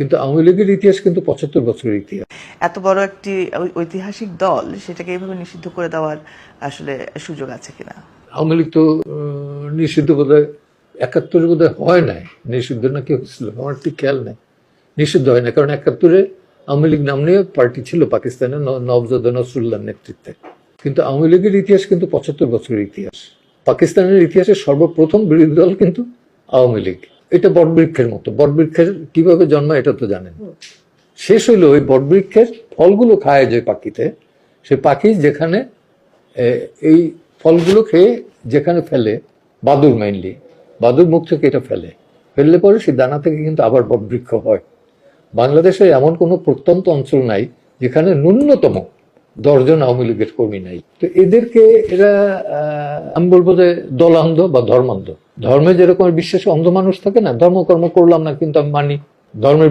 কিন্তু আওয়ামী লীগের ইতিহাস কিন্তু পঁচাত্তর বছরের ইতিহাস। এত বড় একটি ঐতিহাসিক দল সেটাকে এইভাবে নিষিদ্ধ করে দেওয়ার আসলে সুযোগ আছে কিনা? আওয়ামী লীগ তো নিষিদ্ধ বোধ হয় একাত্তরে বোধ হয় নাই। নিষিদ্ধ না কি হয়েছিল? আমার ঠিক খেয়াল নেই। নিষিদ্ধ হয় না কারণ একাত্তরে আওয়ামী লীগ নাম নিয়ে পার্টি ছিল পাকিস্তানে ন- নওজদ নসরুল্লাহর নেতৃত্বে। কিন্তু আওয়ামী লীগের ইতিহাস কিন্তু পঁচাত্তর বছরের ইতিহাস। পাকিস্তানের ইতিহাসে সর্বপ্রথম বিরোধী দল কিন্তু আওয়ামী লীগ। এটা বটবৃক্ষের মতো। বটবৃক্ষের কীভাবে জন্মায় এটা তো জানেন। শেষ হইল ওই বটবৃক্ষের ফলগুলো খায় যে পাখিতে। সে পাখি যেখানে এই ফলগুলো খেয়ে যেখানে ফেলে বাদুর মেইনলি বাদুর মুখ থেকে এটা ফেলে। ফেললে পরে সেই দানা থেকে কিন্তু আবার বটবৃক্ষ হয়। বাংলাদেশে এমন কোনো প্রত্যন্ত অঞ্চল নাই যেখানে ন্যূনতম দশজন আওয়ামী লীগের কর্মী নাই। তো এদেরকে এরা আমি বলব যে দলান্ধ বা ধর্মান্ধ। ধর্মে যেরকম বিশ্বাসী অন্ধ মানুষ থাকে না, ধর্মকর্ম করলাম না কিন্তু আমি মানি, ধর্মের